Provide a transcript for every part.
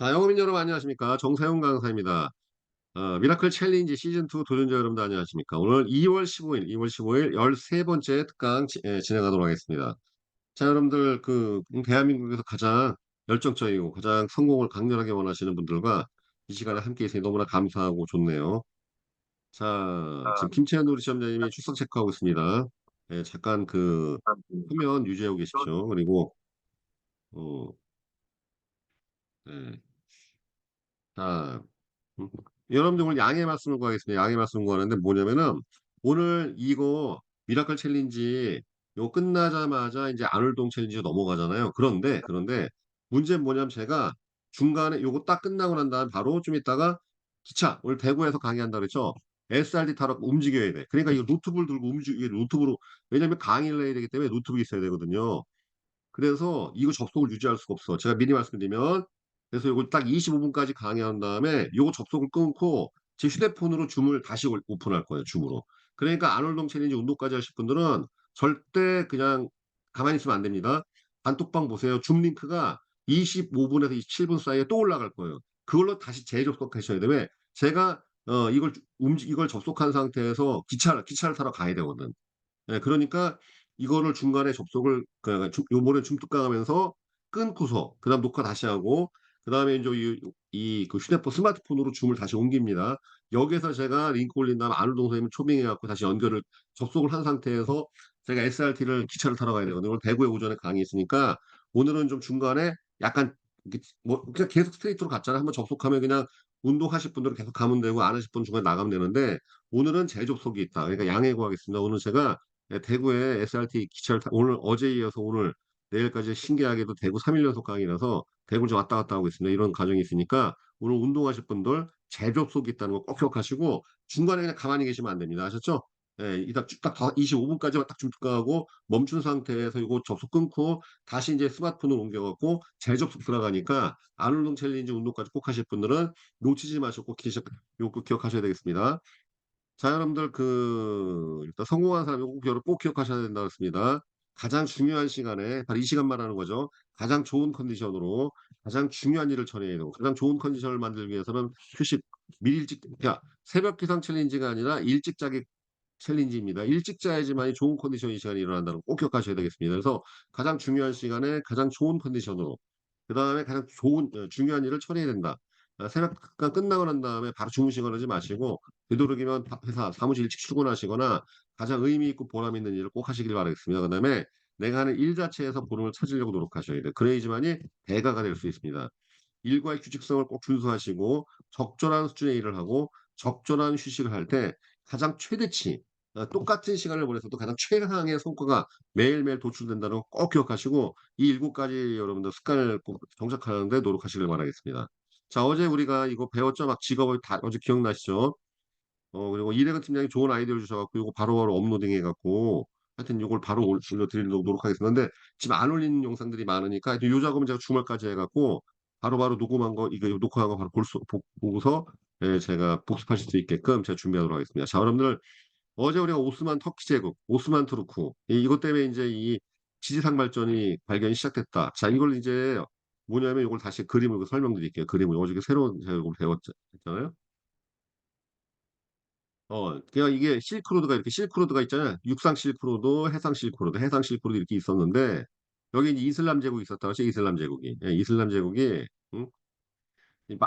자, 영어민 여러분 안녕하십니까? 정세훈 강사입니다. 어, 미라클 챌린지 시즌2 도전자 여러분들 안녕하십니까? 오늘 2월 15일, 2월 15일 13번째 특강 지- 예, 진행하도록 하겠습니다. 자, 여러분들 그 음, 대한민국에서 가장 열정적이고 가장 성공을 강렬하게 원하시는 분들과 이 시간에 함께 있으니 너무나 감사하고 좋네요. 자, 지금 김채연 우리 시험장님이 출석 체크하고 있습니다. 예, 잠깐 그 화면 유지하고 계십시오. 그리고 어, 네. 자, 음, 여러분들 오늘 양해 말씀을 구하겠습니다. 양해 말씀을 구하는데 뭐냐면은 오늘 이거 미라클 챌린지 이거 끝나자마자 이제 안울동 챌린지 넘어가잖아요. 그런데 그런데 문제는 뭐냐면 제가 중간에 요거 딱 끝나고 난 다음 바로 좀 있다가 기차 오늘 대구에서 강의한다 그랬죠. SRT 타러 움직여야 돼. 그러니까 이거 노트북을 들고 움직이 노트북으로 왜냐면 강의를 해야 되기 때문에 노트북이 있어야 되거든요. 그래서 이거 접속을 유지할 수가 없어. 제가 미리 말씀드리면 그래서 이거 딱 25분까지 강의한 다음에 이거 접속을 끊고 제 휴대폰으로 줌을 다시 올- 오픈할 거예요. 줌으로. 그러니까 안월동 챌린지 운동까지 하실 분들은 절대 그냥 가만히 있으면 안 됩니다. 단톡방 보세요. 줌 링크가 25분에서 27분 사이에 또 올라갈 거예요. 그걸로 다시 재접속하셔야. 왜? 제가 어 이걸 움직 이걸 접속한 상태에서 기차를 기차를 타러 가야 되거든. 예, 그러니까 이거를 중간에 접속을 그 중- 요번에 줌뚝 강하면서 끊고서 그다음 녹화 다시 하고 그 다음에 이제 이그 휴대폰 스마트폰으로 줌을 다시 옮깁니다. 여기서 제가 링크 올린 다음 안우동 선생님 초빙해 갖고 다시 연결을 접속을 한 상태에서 제가 SRT를 기차를 타러 가야 되거든요. 오늘 대구에 오전에 강의 있으니까 오늘은 좀 중간에 약간 뭐 그냥 계속 스트레이트로 갔잖아요. 한번 접속하면 그냥 운동하실 분들은 계속 가면 되고 안 하실 분 중간에 나가면 되는데 오늘은 재접속이 있다. 그러니까 양해 구하겠습니다. 오늘 제가 네, 대구에 SRT 기차를 타, 오늘 어제에 이어서 오늘 내일까지 신기하게도 대구 3일 연속 강의라서 대구를 좀 왔다 갔다 하고 있습니다. 이런 과정이 있으니까 오늘 운동하실 분들 재접속이 있다는 거 꼭 기억하시고 중간에 그냥 가만히 계시면 안 됩니다. 아셨죠? 예, 이딱 딱 25분까지만 딱 중특가하고 멈춘 상태에서 이거 접속 끊고 다시 이제 스마트폰을 옮겨갖고 재접속 들어가니까 안운동 챌린지 운동까지 꼭 하실 분들은 놓치지 마시고 꼭 기억, 요거 기억하셔야 되겠습니다. 자, 여러분들 그 일단 성공한 사람이 꼭, 꼭 기억하셔야 된다고 했습니다. 가장 중요한 시간에 바로 이 시간 말하는 거죠. 가장 좋은 컨디션으로 가장 중요한 일을 처리해야 되고 가장 좋은 컨디션을 만들기 위해서는 휴식 미리 일찍 야 새벽 기상 챌린지가 아니라 일찍 자기 챌린지입니다. 일찍 자야지만이 좋은 컨디션 이 시간에 일어난다는 거꼭 기억하셔야 되겠습니다. 그래서 가장 중요한 시간에 가장 좋은 컨디션으로 그 다음에 가장 좋은 어, 중요한 일을 처리해야 된다. 아, 새벽 가 끝나고 난 다음에 바로 주무시거나 하지 마시고 되도록이면 바- 회사 사무실 일찍 출근하시거나 가장 의미 있고 보람 있는 일을 꼭 하시길 바라겠습니다. 그다음에 내가 하는 일 자체에서 보람을 찾으려고 노력하셔야 돼요. 그래야지만이 대가가 될 수 있습니다. 일과의 규칙성을 꼭 준수하시고 적절한 수준의 일을 하고 적절한 휴식을 할 때 가장 최대치 어, 똑같은 시간을 보내서도 가장 최상의 성과가 매일매일 도출된다는 거 꼭 기억하시고 이 일곱 가지 여러분들 습관을 꼭 정착하는데 노력하시길 바라겠습니다. 자, 어제 우리가 이거 배웠죠? 막 직업을 다 어제 기억나시죠? 어, 그리고 이대근 팀장이 좋은 아이디어를 주셔갖고 이거 바로바로 업로딩 해갖고 하여튼 이걸 바로 올- 올려드리려고 노력하겠습니다. 근데 지금 안 올리는 영상들이 많으니까 요 작업은 제가 주말까지 해갖고 바로바로 녹음한 거, 이거 녹화한 거 바로 볼 수, 보, 보고서 예, 제가 복습하실 수 있게끔 제가 준비하도록 하겠습니다. 자, 여러분들 어제 우리가 오스만 터키 제국, 오스만 투르크 이- 이것 때문에 이제 이 지지상 발전이 발견이 시작됐다. 자, 이걸 이제 뭐냐면 이걸 다시 그림으로 설명드릴게요. 그림을 어저께 새로운 제가 이걸 배웠잖아요. 어, 그냥 이게 실크로드가 이렇게 실크로드가 있잖아요. 육상 실크로드, 해상 실크로드, 해상 실크로드 이렇게 있었는데 여기 이제 이슬람 제국이 있었다고 하죠. 이슬람 제국이. 예, 이슬람 제국이 응?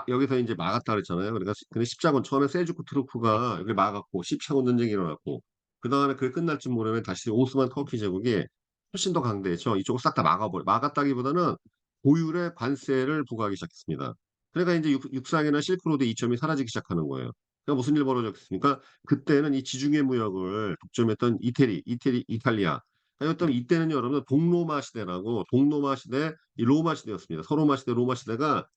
여기서 이제 막았다 그랬잖아요. 그러니까 시- 근데 십자군 처음에 셀주크 투르크가 여기 막았고 십자군 전쟁이 일어났고 그 다음에 그게 끝날 줄 모르면 다시 오스만 터키 제국이 훨씬 더 강대했죠. 이쪽을 싹 다 막아버려. 막았다기보다는 고율의 관세를 부과하기 시작했습니다. 그러니까 이제 육, 육상이나 실크로드 이점이 사라지기 시작하는 거예요. 그러니까 무슨 일 벌어졌습니까? 그때는 이 지중해 무역을 독점했던 이태리, 이태리, 이탈리아. 하여튼 이때는 여러분 동로마 시대라고 동로마 시대, 이 로마 시대였습니다. 서로마 시대, 로마 시대가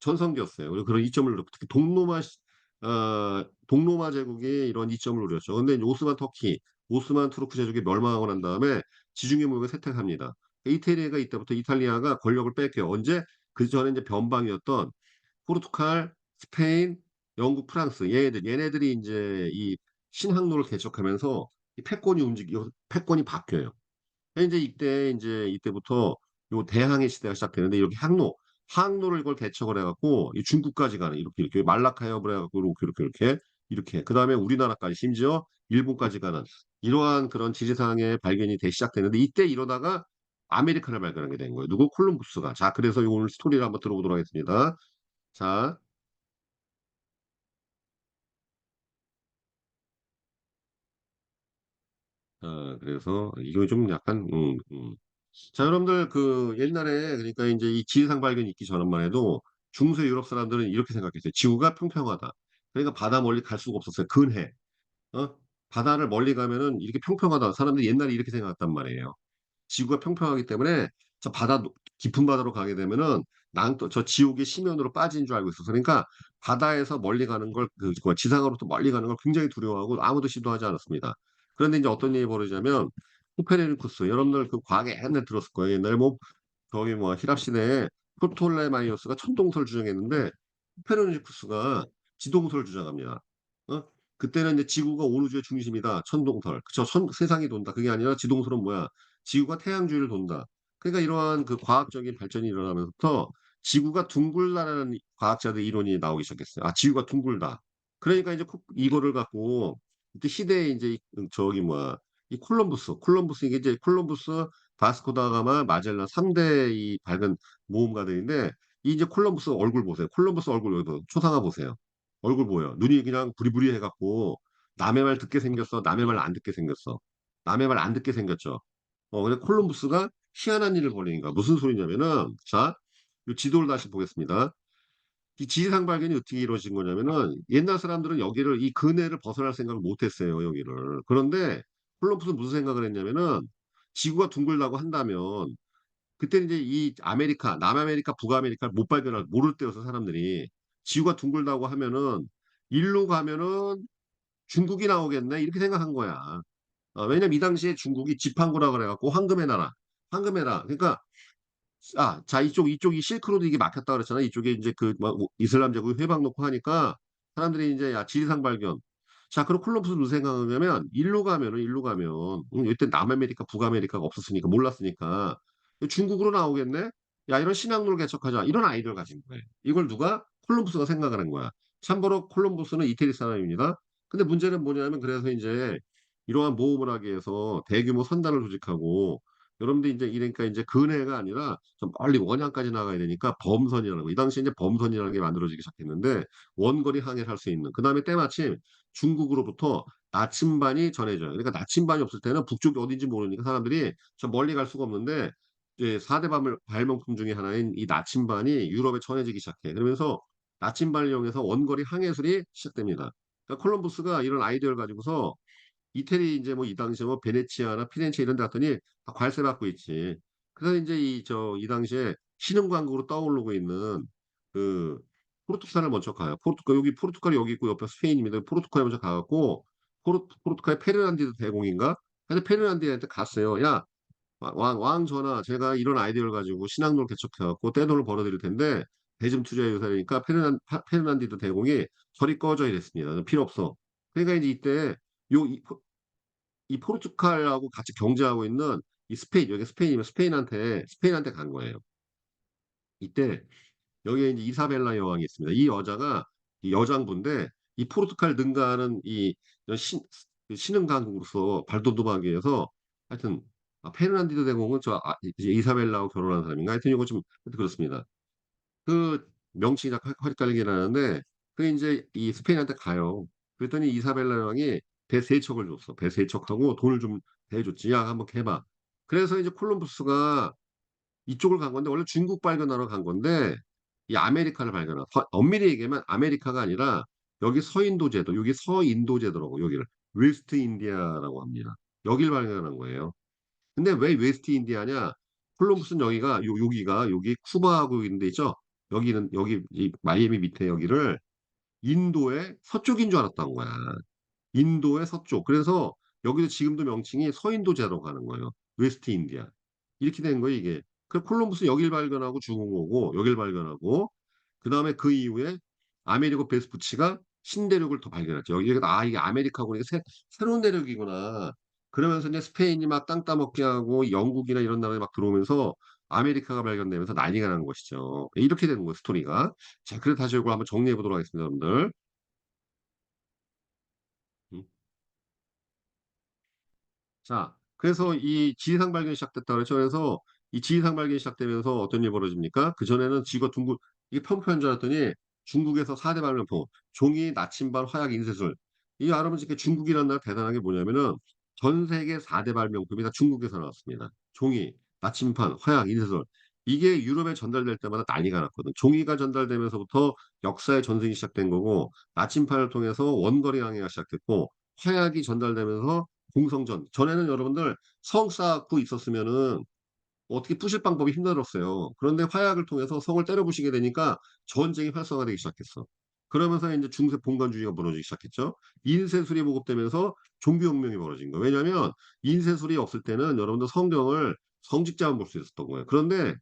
전성기였어요. 그리고 그런 이점을 노렸고 특히 동로마 시- 어, 동로마 제국이 이런 이점을 노렸죠. 근데 오스만 터키, 오스만 투르크 제국이 멸망하고 난 다음에 지중해 무역을 세택합니다. 이태리가 이때부터 이탈리아가 권력을 뺏겨요. 언제? 그 전에 이제 변방이었던 포르투갈, 스페인, 영국, 프랑스 얘네들 얘네들이 이제 이 신항로를 개척하면서 이 패권이 움직이고 패권이 바뀌어요. 이제 이때 이제 이때부터 요 대항해 시대가 시작되는데 이렇게 항로 항로를 이걸 개척을 해갖고 이 중국까지 가는 이렇게 이렇게 말라카 해협을 해갖고 이렇게 이렇게 이렇게 이렇게 그 다음에 우리나라까지 심지어 일본까지 가는 이러한 그런 지리상의 발견이 되 시작되는데 이때 이러다가 아메리카를 발견하게 된 거예요. 누구? 콜럼부스가. 자, 그래서 오늘 스토리를 한번 들어보도록 하겠습니다. 자, 어, 그래서 이거 좀 약간 음, 음. 자, 여러분들 그 옛날에 그러니까 이제 이 지리산 발견이 있기 전만 해도 중세 유럽 사람들은 이렇게 생각했어요. 지구가 평평하다. 그러니까 바다 멀리 갈 수가 없었어요. 근해. 어? 바다를 멀리 가면은 이렇게 평평하다. 사람들이 옛날에 이렇게 생각했단 말이에요. 지구가 평평하기 때문에 저 바다 깊은 바다로 가게 되면은 낭떠 저 지옥의 심연으로 빠진 줄 알고 있었어. 그러니까 바다에서 멀리 가는 걸 그 지상으로부터 멀리 가는 걸 굉장히 두려워하고 아무도 시도하지 않았습니다. 그런데 이제 어떤 일이 벌어지냐면 코페르니쿠스 여러분들 그 과학에 옛날 들었을 거예요. 옛날에 뭐 거기 뭐 히랍 시대에 프톨레마이오스가 천동설 주장했는데 코페르니쿠스가 지동설 주장합니다. 어? 그때는 이제 지구가 온 우주의 중심이다. 천동설. 그쵸? 천, 세상이 돈다. 그게 아니라 지동설은 뭐야? 지구가 태양 주위를 돈다. 그러니까 이러한 그 과학적인 발전이 일어나면서부터 지구가 둥글다라는 과학자들 이론이 나오기 시작했어요. 아, 지구가 둥글다. 그러니까 이제 코- 이거를 갖고 이때 시대에 이제 이- 저기 뭐야 이 콜럼부스, 콜럼부스 이게 이제 콜럼부스, 바스코다가마, 마젤란 3대 이 밝은 모험가들인데 이 이제 콜럼부스 얼굴 보세요. 콜럼부스 얼굴 여기도 초상화 보세요. 얼굴 보여. 눈이 그냥 부리부리 해 갖고 남의 말 듣게 생겼어. 남의 말 안 듣게 생겼어. 남의 말 안 듣게 생겼죠. 어, 근데 콜럼부스가 희한한 일을 벌이니까 무슨 소리냐면은 자, 이 지도를 다시 보겠습니다. 이 지리산 발견이 어떻게 이루어진 거냐면은 옛날 사람들은 여기를 이 근해를 벗어날 생각을 못 했어요, 여기를. 그런데 콜럼부스는 무슨 생각을 했냐면은 지구가 둥글다고 한다면 그때는 이제 이 아메리카, 남아메리카, 북아메리카를 못 발견할 모를 때여서 사람들이 지구가 둥글다고 하면은 일로 가면은 중국이 나오겠네 이렇게 생각한 거야. 어, 왜냐면 이 당시에 중국이 지팡구라 그래갖고 황금의 나라, 황금의 나라. 그러니까 아, 자 이쪽 이쪽이 실크로드 이게 막혔다 그랬잖아. 이쪽에 이제 그막 이슬람 제국이 회방 놓고 하니까 사람들이 이제 야 지리산 발견. 자, 그럼 콜럼버스는 무슨 생각하냐면 일로 가면은 일로 가면 음, 이때 남아메리카, 북아메리카가 없었으니까 몰랐으니까 중국으로 나오겠네. 야, 이런 신학로를 개척하자. 이런 아이디어를 가진 거예요. 이걸 누가 콜럼버스가 생각을 한 거야. 참고로 콜럼버스는 이태리 사람입니다. 근데 문제는 뭐냐면 그래서 이제 이러한 모험을 하기 위해서 대규모 선단을 조직하고 여러분들 이제 이러니까 이제 근해가 아니라 좀 멀리 원양까지 나가야 되니까 범선이라는 거. 이 당시에 이제 범선이라는 게 만들어지기 시작했는데 원거리 항해를 할 수 있는. 그 다음에 때마침 중국으로부터 나침반이 전해져요. 그러니까 나침반이 없을 때는 북쪽이 어딘지 모르니까 사람들이 저 멀리 갈 수가 없는데 이제 4대 발명품 중에 하나인 이 나침반이 유럽에 전해지기 시작해. 그러면서 나침반을 이용해서 원거리 항해술이 시작됩니다. 그러니까 콜럼부스가 이런 아이디어를 가지고서 이태리 이제 뭐 이 당시에 뭐 베네치아나 피렌체 이런 데 갔더니 다 관세 받고 있지. 그래서 이제 이 저이 당시에 신흥광국으로 떠오르고 있는 그 포르투갈을 먼저 가요. 포르투갈 여기 포르투갈이 여기 있고 옆에 스페인입니다. 포르투갈에 먼저 가갖고 포르, 포르투갈의 페르난디드 대공인가? 근데 페르난디한테 갔어요. 야 왕, 왕 전하 제가 이런 아이디어를 가지고 신학로를 개척해갖고 떼돈을 벌어들일 텐데 대중 투자에 요사니까 페르난, 파- 페르난디드 대공이 저리 꺼져 이랬습니다. 필요 없어. 그러니까 이제 이때 요 이, 이 포르투갈하고 같이 경쟁하고 있는 이 스페인, 여기 스페인이면 스페인한테, 스페인한테 간 거예요. 이때 여기에 이제 이사벨라 여왕이 있습니다. 이 여자가 이 여장부인데 이 포르투갈 능가하는 이 신, 그 신흥 강국으로서 발돋움하기 위해서 하여튼 아, 페르난디도 대공은 저 아, 이제 이사벨라하고 결혼한 사람인가 하여튼 이거 좀 그렇습니다. 그 명칭이 헷갈리긴 하는데 그 이제 이 스페인한테 가요. 그랬더니 이사벨라 여왕이 배 세 척을 줬어. 배 세 척하고 돈을 좀 대줬지. 야 한번 해봐. 그래서 이제 콜럼부스가 이쪽을 간 건데 원래 중국 발견하러 간 건데 이 아메리카를 발견한. 서- 엄밀히 얘기하면 아메리카가 아니라 여기 서인도 제도, 여기 서인도 제도라고 여기를 웨스트 인디아라고 합니다. 여길 발견한 거예요. 근데 왜 웨스트 인디아냐? 콜럼부스는 여기가 요 여기가 여기 쿠바하고 있는데 있죠? 여기는 여기 이 마이애미 밑에 여기를 인도의 서쪽인 줄 알았던 거야. 인도의 서쪽. 그래서 여기도 지금도 명칭이 서인도제로 가는 거예요. 웨스트 인디아. 이렇게 된 거예요, 이게. 그 콜럼부스 여길 발견하고 죽은 거고, 여길 발견하고, 그 다음에 그 이후에 아메리고 베스푸치가 신대륙을 더 발견했죠. 여기가, 아, 이게 아메리카고, 이게 새, 새로운 대륙이구나. 그러면서 이제 스페인이 막 땅 따먹게 하고, 영국이나 이런 나라에 막 들어오면서 아메리카가 발견되면서 난리가 난 것이죠. 이렇게 되는 거예요, 스토리가. 자, 그래서 다시 이걸 한번 정리해 보도록 하겠습니다, 여러분들. 음. 자, 그래서 이 지리산 발견이 시작됐다 그랬죠. 그래서 이 지리산 발견이 시작되면서 어떤 일이 벌어집니까? 그전에는 지구가 둥글, 이게 평평한 줄 알았더니 중국에서 4대 발명품, 종이, 나침반, 화약, 인쇄술. 이 여러분 이렇게 중국이라는 나라 대단한 게 뭐냐면은 전 세계 4대 발명품이 다 중국에서 나왔습니다. 종이, 나침반, 화약, 인쇄술. 이게 유럽에 전달될 때마다 난리가 났거든. 종이가 전달되면서부터 역사의 전승이 시작된 거고, 나침판을 통해서 원거리 항해가 시작됐고, 화약이 전달되면서 공성전. 전에는 여러분들 성 쌓고 있었으면은 어떻게 부실 방법이 힘들었어요. 그런데 화약을 통해서 성을 때려 부시게 되니까 전쟁이 활성화되기 시작했어. 그러면서 이제 중세 봉건주의가 무너지기 시작했죠. 인쇄술이 보급되면서 종교혁명이 벌어진 거예요. 왜냐하면 인쇄술이 없을 때는 여러분들 성경을 성직자만 볼 수 있었던 거예요. 그런데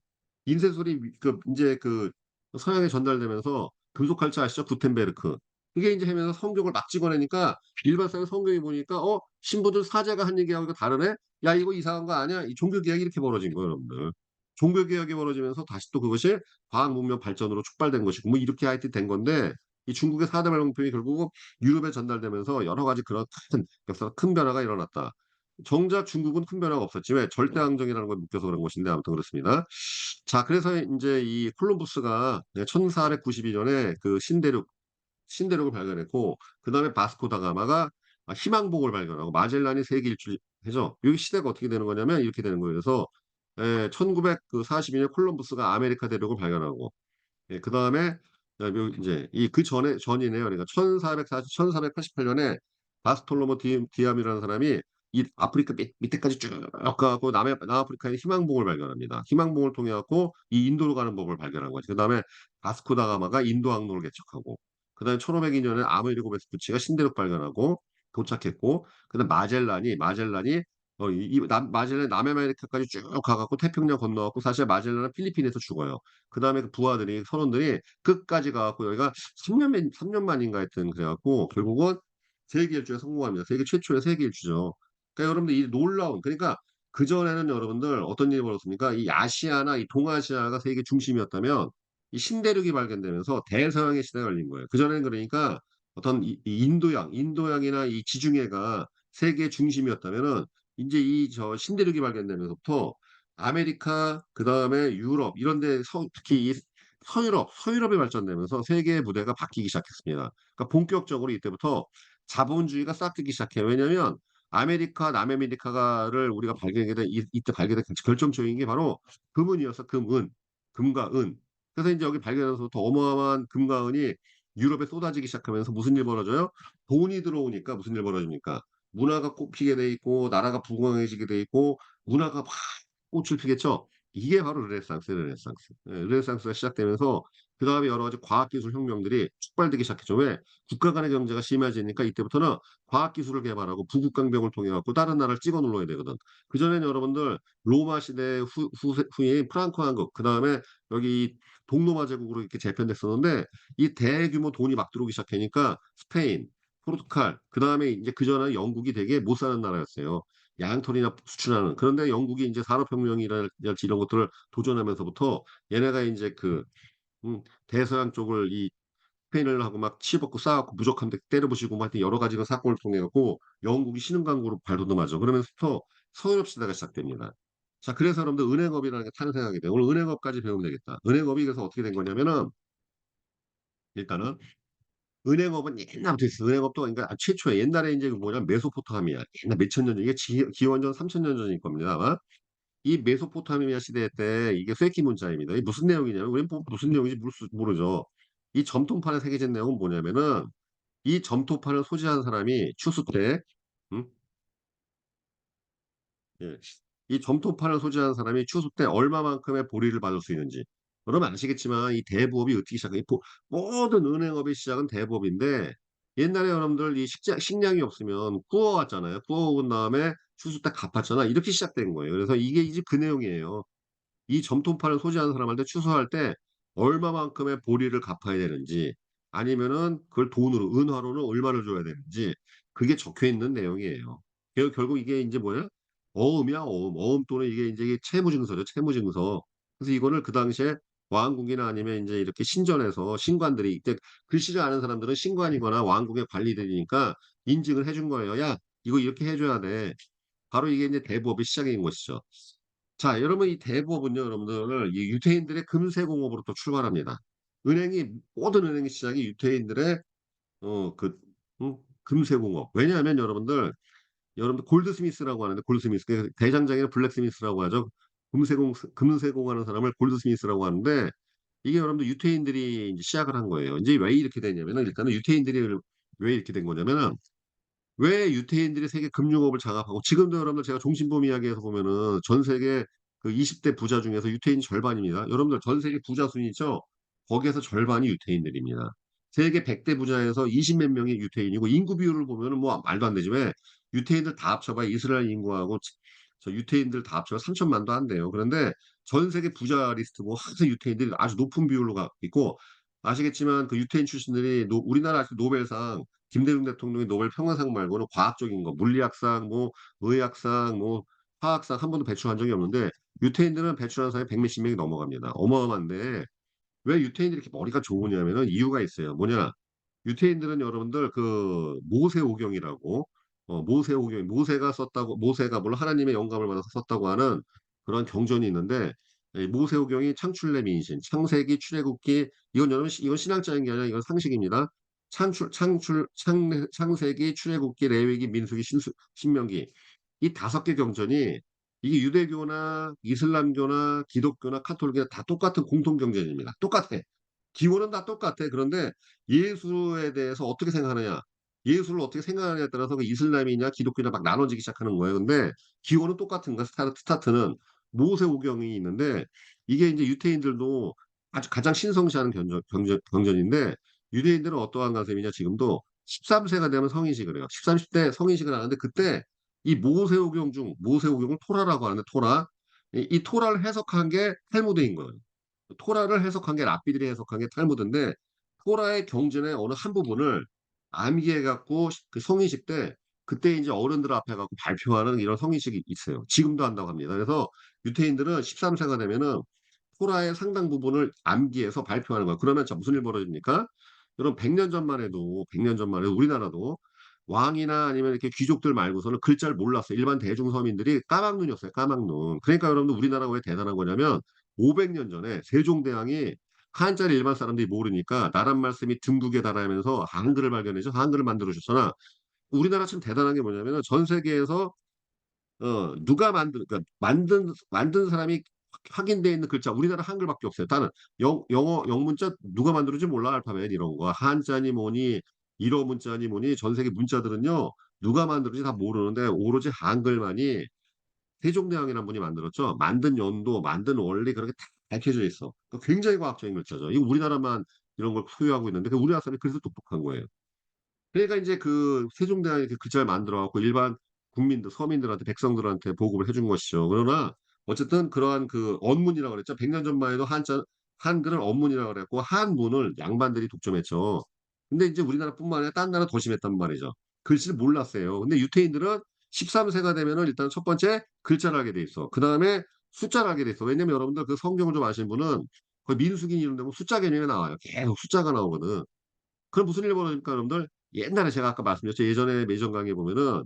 인쇄술이 그 이제 그 서양에 전달되면서 금속할자 아시죠? 구텐베르크. 그게 이제 하면서 성경을 막 찍어내니까 일반적인 성경이 보니까 어 신부들 사제가 한 얘기하고 이거 다르네? 야 이거 이상한 거 아니야? 이 종교 개혁이 이렇게 벌어진 거예요, 여러분들. 종교 개혁이 벌어지면서 다시 또 그것이 과학 문명 발전으로 촉발된 것이고 뭐 이렇게 하여튼 된 건데 이 중국의 사대 발명품이 결국 유럽에 전달되면서 여러 가지 그런 큰 역사가 큰 변화가 일어났다. 정작 중국은 큰 변화가 없었지. 왜? 절대 항정이라는 걸 느껴서 그런 것인데 아무튼 그렇습니다. 자, 그래서 이제 이 콜럼부스가 1492년에 그 신대륙 신대륙을 발견했고 그 다음에 바스코 다가마가 희망봉을 발견하고 마젤란이 세계 일주를 해죠. 여기 시대가 어떻게 되는 거냐면 이렇게 되는 거예요. 그래서 예, 1942년 콜럼부스가 아메리카 대륙을 발견하고 예, 그 다음에 이제 이 그 전에 전이네요. 그러니까 1440, 1488년에 바스톨로모 디, 디암이라는 사람이 이 아프리카 밑, 밑에까지 쭉 가고 남해 남아프리카에 희망봉을 발견합니다. 희망봉을 통해 갖고 이 인도로 가는 법을 발견한 거죠. 그 다음에 바스코 다가마가 인도 항로를 개척하고 그 다음에 1502년에 아메리고 베스푸치가 신대륙 발견하고 도착했고 그 다음 마젤란이 마젤란이 어, 이, 이 남, 마젤란 남아메리카까지 쭉 가갖고 태평양 건너갖고 사실 마젤란은 필리핀에서 죽어요. 그 다음에 그 부하들이 선원들이 끝까지 가갖고 여기가 3년 3년 만인가 하여튼 그래갖고 결국은 세계 일주에 성공합니다. 세계 최초의 세계 일주죠. 그러니까 여러분들 이 놀라운 그러니까 그 전에는 여러분들 어떤 일이 벌었습니까? 이 아시아나 이 동아시아가 세계 중심이었다면 이 신대륙이 발견되면서 대서양의 시대가 열린 거예요. 그 전에는 그러니까 어떤 이, 이 인도양, 인도양이나 이 지중해가 세계 중심이었다면은 이제 이 저 신대륙이 발견되면서부터 아메리카 그 다음에 유럽 이런데 특히 이 서유럽, 서유럽이 발전되면서 세계의 무대가 바뀌기 시작했습니다. 그러니까 본격적으로 이때부터 자본주의가 싹트기 시작해요. 왜냐하면 아메리카, 남아메리카를 우리가 발견하게 된 이, 이때 발견된 결정적인 게 바로 금은이어서 금은, 금과 은. 그래서 이제 여기 발견해서부터 어마어마한 금과 은이 유럽에 쏟아지기 시작하면서 무슨 일 벌어져요? 돈이 들어오니까 무슨 일 벌어집니까? 문화가 꽃피게 돼 있고 나라가 부강해지게 돼 있고 문화가 막 꽃을 피겠죠. 이게 바로 르네상스, 르네상스. 예, 르네상스가 시작되면서 그 다음에 여러 가지 과학기술 혁명들이 촉발되기 시작했죠. 왜? 국가 간의 경제가 심해지니까 이때부터는 과학기술을 개발하고 부국강병을 통해 갖고 다른 나라를 찍어 눌러야 되거든. 그전에는 여러분들 로마 시대 후, 후, 후인 프랑코 왕국, 그 다음에 여기 동로마 제국으로 이렇게 재편됐었는데 이 대규모 돈이 막 들어오기 시작하니까 스페인, 포르투갈, 그 다음에 이제 그전에 영국이 되게 못 사는 나라였어요. 양털이나 수출하는. 그런데 영국이 이제 산업혁명이랄지 이런 것들을 도전하면서부터 얘네가 이제 그, 음, 대서양 쪽을 이 스페인을 하고 막 치벗고 싸갖고 무적한데 때려부시고 뭐 하여튼 여러 가지 사건을 통해 갖고 영국이 신흥강국으로 발돋움하죠. 그러면서부터 서유럽 시대가 시작됩니다. 자, 그래서 여러분들 은행업이라는 게 탄생하게 돼요. 오늘 은행업까지 배우면 되겠다. 은행업이 그래서 어떻게 된 거냐면은 일단은 은행업은 옛날부터 있어. 은행업도 그러니까 최초에 옛날에 이제 그 뭐냐면 메소포타미아 옛날 몇천 년 전, 이게 기, 기원전 3천 년 전일 겁니다. 아마. 이 메소포타미아 시대 때 이게 쇠기 문자입니다. 이 무슨 내용이냐면 우리는 뭐 무슨 내용인지 모르, 모르죠. 이 점토판에 새겨진 내용은 뭐냐면은 이 점토판을 소지한 사람이 추수 때 음? 예. 이 점토판을 소지한 사람이 추수 때 얼마만큼의 보리를 받을 수 있는지 여러분 아시겠지만 이 대부업이 어떻게 시작해? 모든 은행업의 시작은 대부업인데 옛날에 여러분들 이 식량, 식량이 없으면 구워왔잖아요. 구워온 다음에 추수 때 갚았잖아. 이렇게 시작된 거예요. 그래서 이게 이제 그 내용이에요. 이 점토판을 소지하는 사람한테 추수할 때 얼마만큼의 보리를 갚아야 되는지 아니면은 그걸 돈으로 은화로는 얼마를 줘야 되는지 그게 적혀 있는 내용이에요. 결- 결국 이게 이제 뭐야? 어음이야, 어음. 어음 또는 이게 이제 채무증서죠. 채무증서. 그래서 이거를 그 당시에 왕궁이나 아니면 인제 이렇게 신전에서 신관들이 이때 글씨를 아는 사람들은 신관이거나 왕궁의 관리들이니까 인증을 해준 거예요. "야 이거 이렇게 해 줘야 돼." 바로 이게 인제 대부업의 시작인 것이죠. 자 여러분 이 대부업은요 여러분들 이 유태인들의 금세 공업으로부터 출발합니다. 은행이 모든 은행의 시작이 유태인들의 어그 음 금세 공업. 왜냐하면 여러분들 여러분들 골드스미스라고 하는데 골드스미스 그 대장장이는 블랙스미스라고 하죠. 금세공 금세공하는 사람을 골드스미스라고 하는데 이게 여러분들 유태인들이 인제 시작을 한 거예요. 인제 왜 이렇게 됐냐면은 일단은 유태인들이 왜 이렇게 된 거냐면은 왜 유태인들이 세계 금융업을 장악하고 지금도 여러분들 제가 종신보험 이야기에서 보면은 전 세계 그 20대 부자 중에서 유태인이 절반입니다. 여러분들 전 세계 부자 순위 있죠? 거기에서 절반이 유태인들입니다. 세계 100대 부자에서 20몇 명이 유태인이고 인구 비율을 보면은 뭐 말도 안 되지 왜 유태인들 다 합쳐 봐야 이스라엘 인구하고 지저 유태인들 다 합쳐 3천만도 안 돼요. 그런데 전 세계 부자 리스트 보면 항상 유태인들이 아주 높은 비율로 가 있고 아시겠지만 그 유태인 출신들이 노 우리나라 노벨상 김대중 대통령이 노벨 평화상 말고는 과학적인 거 물리학상 뭐 의학상 뭐 화학상 한 번도 배출한 적이 없는데 유태인들은 배출한 사람이 백 몇십 명이 넘어갑니다. 어마어마한데 왜 유태인들이 이렇게 머리가 좋으냐면은 이유가 있어요. 뭐냐? 유태인들은 여러분들 그 모세오경이라고 어 모세오경 모세가 썼다고 모세가 물론 하나님의 영감을 받아서 썼다고 하는 그런 경전이 있는데 이 모세오경이 창출내 민신, 창세기, 출애굽기 이건 여러분 시 이건 신앙적인 게 아니라 이건 상식입니다. 창출 창출 창 창세기, 출애굽기, 레위기, 민수기, 신수 신명기 이 다섯 개 경전이 이게 유대교나 이슬람교나 기독교나 카톨릭이나 다 똑같은 공통 경전입니다. 똑같아. 기원은 다 똑같아. 그런데 예수에 대해서 어떻게 생각하느냐, 예수를 어떻게 생각하느냐에 따라서 그 이슬람이냐 기독교냐 막 나눠지기 시작하는 거예요. 근데 기원은 똑같은 거야. 스타트 스타트는 모세오경이 있는데 이게 인제 유태인들도 아주 가장 신성시하는 견전 경전 경전인데 유대인들은 어떠한 셈이냐 지금도 13 세가 되면 성인식을 해요. 13-10대 성인식을 하는데 그때 이 모세오경 중 모세오경을 토라라고 하는데 토라 이 이 토라를 해석한 게 탈무드인 거예요. 토라를 해석한 게 랍비들이 해석한 게 탈무드인데 토라의 경전의 어느 한 부분을 암기해 갖고 시그 성인식 때 그때 인제 어른들 앞에 갖고 발표하는 이런 성인식이 있어요. 지금도 한다고 합니다. 그래서 유태인들은 13 세가 되면은 토라의 상당 부분을 암기해서 발표하는 거예요. 그러면 자 무슨 일이 벌어집니까? 여러분 100년 전만 해도 100년 전만 해도 우리나라도 왕이나 아니면 이렇게 귀족들 말고서는 글자를 몰랐어요. 일반 대중 서민들이 까막눈이었어요, 까막눈. 그러니까 여러분들 우리나라가 왜 대단한 거냐면 500년 전에 세종대왕이 한자를 일반 사람들이 모르니까 나란 말씀이 등국에 달하면서 한글을 발견해서 한글을 만들어 줬잖아. 우리나라 참 대단한 게 뭐냐면은 전 세계에서 어 누가 만든 그러니까 만든 만든 사람이 확 확인돼 있는 글자 우리나라 한글밖에 없어요. 다른 영 영어 영문자 누가 만들었는지 몰라 알파벳 이런 거. 한자니 뭐니 일어 문자니 뭐니 전 세계 문자들은요. 누가 만들었는지 다 모르는데 오로지 한글만이 세종대왕이라는 분이 만들었죠. 만든 연도, 만든 원리 그런 게다 밝혀져 있어. 그 굉장히 과학적인 글자죠. 이거 우리나라만 이런 걸 소유하고 있는데 그 우리나라 사람이 그래서 똑똑한 거예요. 그러니까 인제 그 세종대왕이 그 글자를 만들어 갖고 일반 국민들 서민들한테 백성들한테 보급을 해준 것이죠. 그러나 어쨌든 그러한 그 언문이라고 그랬죠. 100년 전만 해도 한자 한글을 언문이라고 그랬고 한문을 양반들이 독점했죠. 근데 인제 우리나라뿐만 아니라 딴 나라는 더 심했단 말이죠. 글씨를 몰랐어요. 근데 유태인들은 13 세가 되면은 일단 첫 번째 글자를 알게 돼 있어. 그 다음에 숫자를 알게 돼 있어. 왜냐면 여러분들 그 성경을 좀 아시는 분은 거의 민수기 이런 데 보면 숫자 개념이 나와요. 계속 숫자가 나오거든. 그럼 무슨 일이 벌어집니까 여러분들? 옛날에 제가 아까 말씀드렸죠. 예전에 매점 강의에 보면은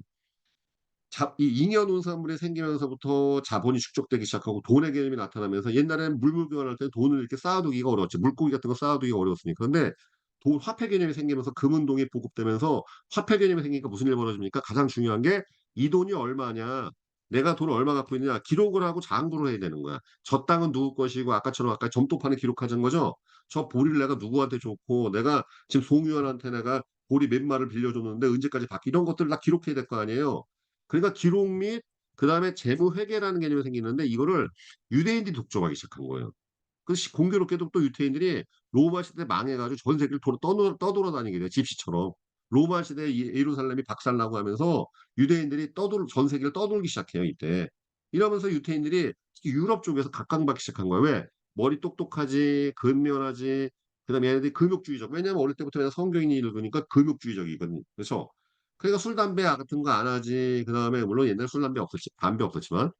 자 이 잉여 농산물이 생기면서부터 자본이 축적되기 시작하고 돈의 개념이 나타나면서 옛날에는 물물 교환할 때 돈을 이렇게 쌓아두기가 어려웠지. 물고기 같은 거 쌓아두기가 어려웠으니까. 근데 돈 화폐 개념이 생기면서 금은동이 보급되면서 화폐 개념이 생기니까 무슨 일이 벌어집니까? 가장 중요한 게 이 돈이 얼마냐. 내가 돈을 얼마 갖고 있느냐. 기록을 하고 장부를 해야 되는 거야. 저 땅은 누구 것이고 아까처럼 아까 점토판에 기록하자는 거죠. 저 보리를 내가 누구한테 줬고 내가 지금 송유한한테 내가 보리 몇 마를 빌려줬는데 언제까지 받기 이런 것들을 다 기록해야 될 거 아니에요. 그러니까 기록 및 그다음에 재무 회계라는 개념이 생기는데 이거를 유대인들이 독점하기 시작한 거예요. 그시 공교롭게도 또 유태인들이 로마 시대 망해 가지고 전 세계를 떠노 떠돌아다니게 돼요, 집시처럼. 로마 시대에 예 예루살렘이 박살나고 하면서 유대인들이 떠돌 전 세계를 떠돌기 시작해요, 이때. 이러면서 유태인들이 특히 유럽 쪽에서 각광받기 시작한 거예요. 왜? 머리 똑똑하지, 근면하지, 그 다음에 얘네들이 금욕주의적. 왜냐하면 어릴 때부터 그냥 성경이 읽으니까 금욕주의적이거든요. 그렇죠? 그러니까 술, 담배 같은 거 안 하지. 그 다음에 물론 옛날에 술, 담배 없었지 담배 없었지만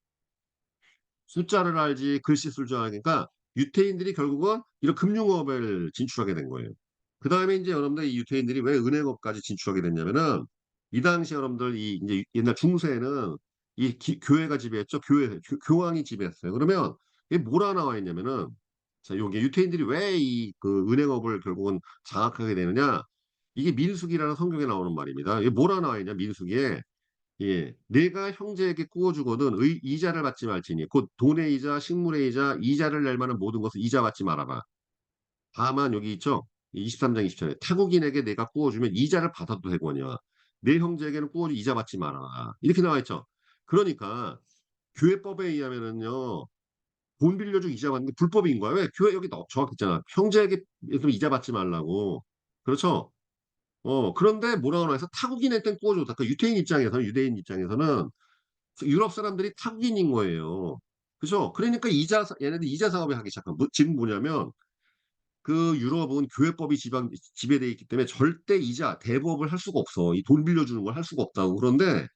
숫자를 알지 글씨 쓸줄 아니까 유태인들이 결국은 이런 금융업을 진출하게 된 거예요. 그 다음에 이제 여러분들 이 유태인들이 왜 은행업까지 진출하게 됐냐면은 이 당시 여러분들 이 이제 옛날 중세에는 이 기- 교회가 지배했죠. 교회 교, 황이 지배했어요. 그러면 이게 뭐라 나와 있냐면은 자, 요게 유태인들이 왜 이 그 은행업을 결국은 장악하게 되느냐? 이게 민수기라는 성경에 나오는 말입니다. 이게 뭐라 나와 있냐? 민수기에 예, 내가 형제에게 구워주거든 의, 이자를 받지 말지니 곧 돈의 이자, 식물의 이자, 이자를 낼 만한 모든 것을 이자 받지 말아봐. 다만 여기 있죠. 23장 20절에 타국인에게 내가 구워주면 이자를 받아도 되거냐. 내 형제에게는 구워주 이자 받지 마라. 이렇게 나와 있죠. 그러니까 교회법에 의하면은요. 돈 빌려주고 이자 받는 게 불법인 거야. 왜? 교회 여기 정확했잖아. 형제에게 이자 받지 말라고. 그렇죠? 어, 그런데 뭐라고 나해서 타국인한테 구워줬다. 그 유태인 입장에서는, 유대인 입장에서는 유럽 사람들이 타국인인 거예요. 그죠? 그러니까 이자, 얘네들 이자 사업을 하기 시작한, 뭐, 지금 뭐냐면, 그 유럽은 교회법이 지방, 지배되어 있기 때문에 절대 이자, 대법을 할 수가 없어. 이 돈 빌려주는 걸 할 수가 없다고. 그런데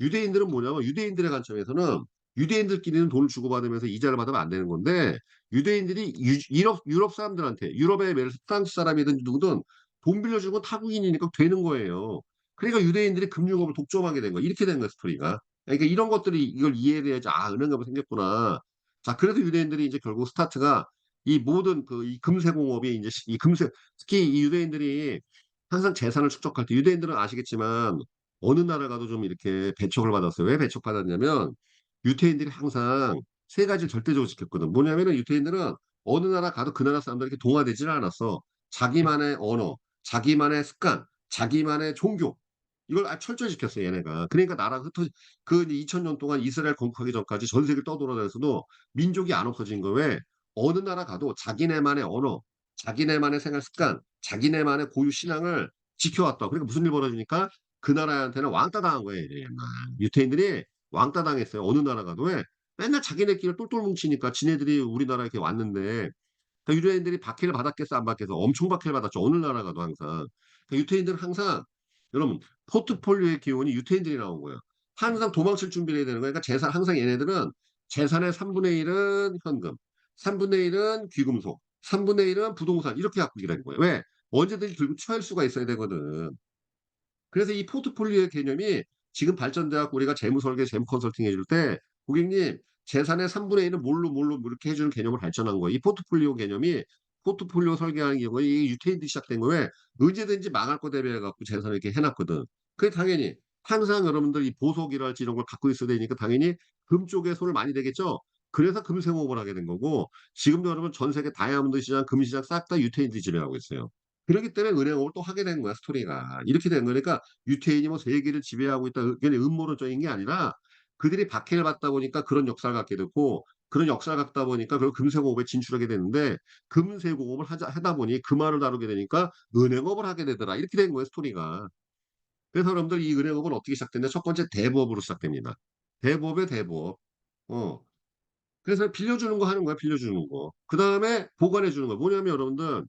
유대인들은 뭐냐면, 유대인들의 관점에서는 유대인들끼리는 돈을 주고받으면서 이자를 받으면 안 되는 건데, 유대인들이 유, 유럽, 유럽 사람들한테, 유럽의 예를 들어 프랑스 사람이든 누구든 돈 빌려주는 건 타국인이니까 되는 거예요. 그러니까 유대인들이 금융업을 독점하게 된 거야. 이렇게 된 거야, 스토리가. 그러니까 이런 것들이 이걸 이해해야지, 아, 은행업이 생겼구나. 자, 그래서 유대인들이 이제 결국 스타트가 이 모든 그 이 금세공업이 이제 이 금세 특히 이 유대인들이 항상 재산을 축적할 때 유대인들은 아시겠지만 어느 나라 가도 좀 이렇게 배척을 받았어요. 왜 배척받았냐면 유태인들이 항상 세 가지를 절대적으로 지켰거든. 뭐냐면은 유태인들은 어느 나라 가도 그 나라 사람들 이렇게 동화되지는 않았어. 자기만의 언어, 자기만의 습관, 자기만의 종교 이걸 아주 철저히 지켰어요, 얘네가. 그러니까 나라가 흩어, 그 2000년 동안 이스라엘 건국하기 전까지 전 세계를 떠돌아다녔어도 민족이 안 없어진 거 왜? 어느 나라 가도 자기네만의 언어, 자기네만의 생활 습관, 자기네만의 고유 신앙을 지켜왔다. 그러니까 무슨 일 벌어지니까 그 나라한테는 왕따 당한 거예요. 얘네가. 유태인들이 왕따 당했어요. 어느 나라 가도 왜? 맨날 자기네끼리 똘똘 뭉치니까 지네들이 우리나라에 이렇게 왔는데 그러니까 유대인들이 박해를 받았겠어 안 받겠어? 엄청 박해를 받았죠. 어느 나라 가도 항상. 그러니까 유태인들은 항상 여러분 포트폴리오의 기원이 유태인들이 나온 거예요. 항상 도망칠 준비를 해야 되는 거예요. 그러니까 재산 항상 얘네들은 재산의 3분의 1은 현금, 3분의 1은 귀금속, 3분의 1은 부동산 이렇게 갖고 있는 거예요. 왜? 언제든지 들고 취할 수가 있어야 되거든. 그래서 이 포트폴리오의 개념이 지금 발전돼갖고 우리가 재무 설계, 재무 컨설팅 해줄 때 고객님 재산의 3분의 1은 뭘로 뭘로 뭐 이렇게 해주는 개념을 발전한 거예요. 이 포트폴리오 개념이 포트폴리오 설계하는 경우에 이 유태인들이 시작된 거에 언제든지 망할 거 대비해갖고 재산을 이렇게 해놨거든. 그게 당연히 항상 여러분들 이 보석이랄지 이런 걸 갖고 있어야 되니까 당연히 금 쪽에 손을 많이 대겠죠. 그래서 금생업을 하게 된 거고 지금도 여러분 전 세계 다이아몬드 시장, 금 시장 싹 다 유태인들이 지배하고 있어요. 그렇기 때문에 은행업을 또 하게 된 거야 스토리가. 이렇게 된 거니까 유태인이 뭐 세계를 지배하고 있다 그게 음모론적인 게 아니라 그들이 박해를 받다 보니까 그런 역사를 갖게 됐고 그런 역사를 갖다 보니까 결국 금세공업에 진출하게 되는데 금세공업을 하자, 하다 보니 그 말을 다루게 되니까 은행업을 하게 되더라. 이렇게 된 거예요 스토리가. 그래서 여러분들 이 은행업은 어떻게 시작됐냐? 첫 번째 대법으로 시작됩니다. 대법의 대법 어. 그래서 빌려주는 거 하는 거야 빌려주는 거그 다음에 보관해 주는 거 뭐냐면 여러분들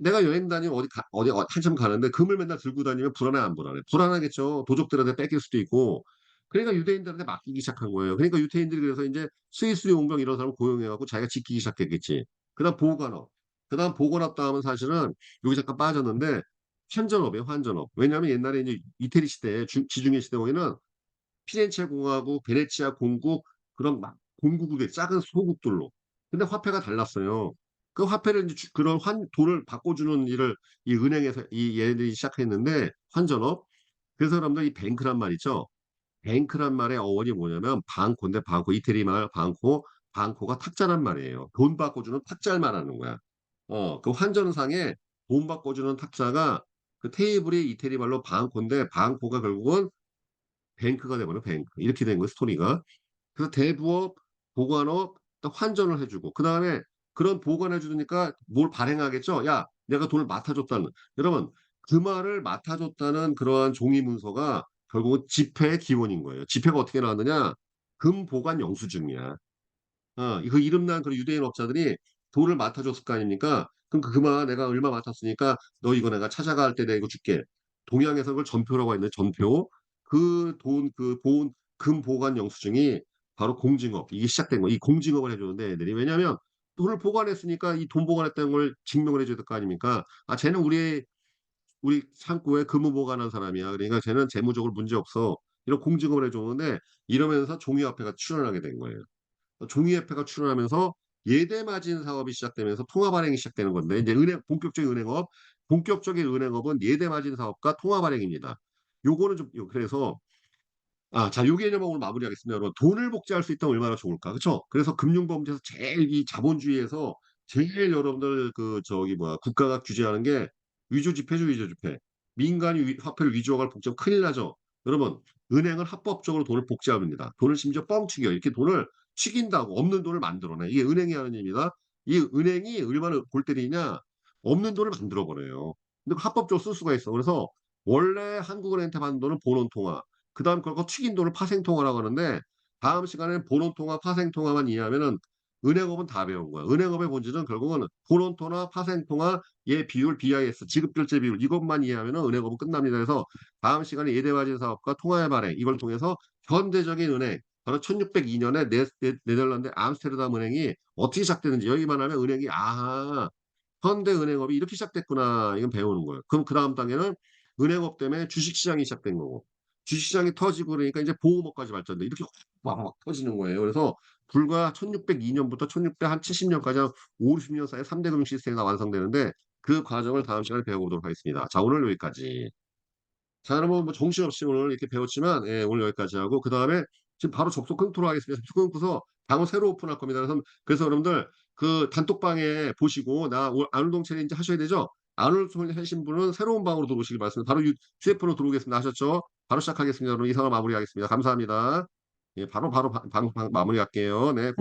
내가 여행 다니면 어디 가, 어디 어, 한참 가는데 금을 맨날 들고 다니면 불안해 안 불안해? 불안하겠죠. 도적들한테 뺏길 수도 있고. 그러니까 유대인들한테 맡기기 시작한 거예요. 그러니까 유대인들이 그래서 이제 스위스 용병 이런 사람 고용해갖고 자기가 지키기 시작했겠지. 그다음 보관업. 그다음 보관업 다음은 사실은 여기 잠깐 빠졌는데 환전업이에요. 환전업. 왜냐하면 옛날에 이제 이태리 시대, 주, 지중해 시대 거기는 피렌체 공화국, 베네치아 공국 그런 막 공국들 작은 소국들로. 근데 화폐가 달랐어요. 그 화폐를 그런 환 돈을 바꿔주는 일을 이 은행에서 이 얘네들이 시작했는데 환전업. 그래서 여러분들 이 뱅크란 말 있죠. 뱅크란 말의 어원이 뭐냐면 방코인데 방코 이태리 말 방코 방코가 탁자란 말이에요. 돈 바꿔주는 탁자를 말하는 거야. 어, 그 환전상에 돈 바꿔주는 탁자가 그 테이블이 이태리 말로 방코인데 방코가 결국은 뱅크가 되버려 뱅크 이렇게 된 거예요 스토리가. 그래서 대부업, 보관업, 또 환전을 해주고 그 다음에 그런 보관해 주니까 뭘 발행하겠죠? 야, 내가 돈을 맡아줬다는 여러분 그 말을 맡아줬다는 그러한 종이 문서가 결국은 지폐의 기원인 거예요. 지폐가 어떻게 나왔느냐? 금 보관 영수증이야. 어, 그 이름난 그 유대인 업자들이 돈을 맡아줬을 거 아닙니까? 그럼 그 그만 내가 얼마 맡았으니까 너 이거 내가 찾아갈 때 내가 이거 줄게. 동양에서 그걸 전표라고 했는데 전표. 그 돈, 그 보온, 금 보관 영수증이 바로 공징업. 이게 시작된 거. 이 공징업을 해주는데 애들이 왜냐하면 돈을 보관했으니까 이 돈 보관했다는 걸 증명을 해줘야 될 거 아닙니까? 아 쟤는 우리 우리 창고에 근무 보관한 사람이야. 그러니까 쟤는 재무적으로 문제 없어. 이런 공증을 해줬는데 이러면서 종이화폐가 출현하게 된 거예요. 종이화폐가 출현하면서 예대마진 사업이 시작되면서 통화발행이 시작되는 건데 이제 은행 본격적인 은행업, 본격적인 은행업은 예대마진 사업과 통화발행입니다. 요거는 좀 요- 그래서 아, 자, 요 오늘 마무리하겠습니다. 여러분, 돈을 복제할 수 있다면 얼마나 좋을까? 그쵸? 그래서 금융범죄에서 제일 이 자본주의에서 제일 여러분들 그 저기 뭐야 국가가 규제하는 게 위조 지폐죠, 위조 지폐. 민간이 위- 화폐를 위조하고 복제하면 큰일 나죠. 여러분, 은행은 합법적으로 돈을 복제합니다. 돈을 심지어 뻥튀겨. 이렇게 돈을 튀긴다고 없는 돈을 만들어내. 이게 은행이 하는 일입니다. 이 은행이 얼마나 골 때리냐? 없는 돈을 만들어 버려요. 근데 그 합법적으로 쓸 수가 있어. 그래서 원래 한국은행한테 받는 돈은 본원 통화. 그 다음 그거 튀긴 돈을 파생통화라고 하는데 다음 시간에 본원통화, 파생통화만 이해하면은 은행업은 다 배운 거야. 은행업의 본질은 결국은 본원통화, 파생통화의 비율, BIS, 지급결제 비율 이것만 이해하면은 은행업은 끝납니다. 그래서 다음 시간에 예대마진 사업과 통화의 발행 이걸 통해서 현대적인 은행 바로 1602년에 네, 네, 네덜란드 암스테르담 은행이 어떻게 시작되는지 여기만 하면 은행이 아하 현대 은행업이 이렇게 시작됐구나 이건 배우는 거예요. 그럼 그 다음 단계는 은행업 때문에 주식시장이 시작된 거고 주식시장이 터지고 그러니까 이제 보험업까지 발전돼 이렇게 막, 막 터지는 거예요. 그래서 불과 1602년부터 1670년까지 한 5, 60년 사이에 3대 금융 시스템이 다 완성되는데 그 과정을 다음 시간에 배워보도록 하겠습니다. 자 오늘 여기까지. 자 여러분 뭐 정신없이 오늘 이렇게 배웠지만 예, 오늘 여기까지 하고 그 다음에 지금 바로 접속 끊도록 하겠습니다. 접속 끊고서 방을 새로 오픈할 겁니다. 그래서, 그래서 여러분들 그 단톡방에 보시고 나 오늘 안울동 챌린지 하셔야 되죠? 안울동 하신 분은 새로운 방으로 들어오시길 바랍니다. 바로 휴대폰으로 들어오겠습니다. 하셨죠? 바로 시작하겠습니다. 여러분 이상을 마무리하겠습니다. 감사합니다. 예, 바로 바로 방, 방, 방 마무리할게요. 네.